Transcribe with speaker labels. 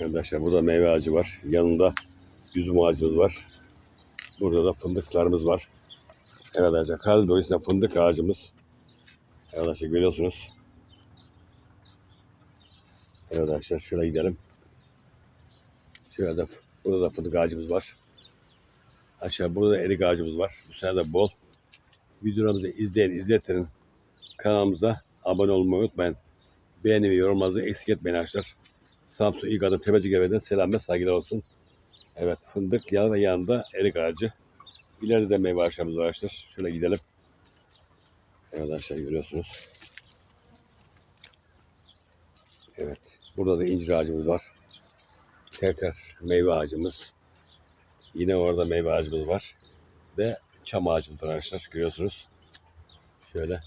Speaker 1: Arkadaşlar burada meyve ağacı var. Yanında üzüm ağacımız var. Burada da fındıklarımız var. Evet arkadaşlar kaz dolayısıyla fındık ağacımız. Arkadaşlar görüyorsunuz. Arkadaşlar şöyle gidelim. De, burada da fındık ağacımız var. Aşağı burada da erik ağacımız var. Bu sene de bol. Videolarımızı izleyin, izletin. Kanalımıza abone olmayı unutmayın. Beğeni ve yorumlarınızı eksik etmeyin arkadaşlar. Samsun İlk Adım Tepecik Evi'den selam ve saygılar olsun. Evet fındık yanı ve yanında erik ağacı. İleride de meyve ağaçlarımız var arkadaşlar. Şöyle gidelim. Evet arkadaşlar görüyorsunuz. Evet. Burada da incir ağacımız var. Tekrar meyve ağacımız. Yine orada meyve ağacımız var. Ve çam ağacımız var arkadaşlar. Görüyorsunuz. Şöyle.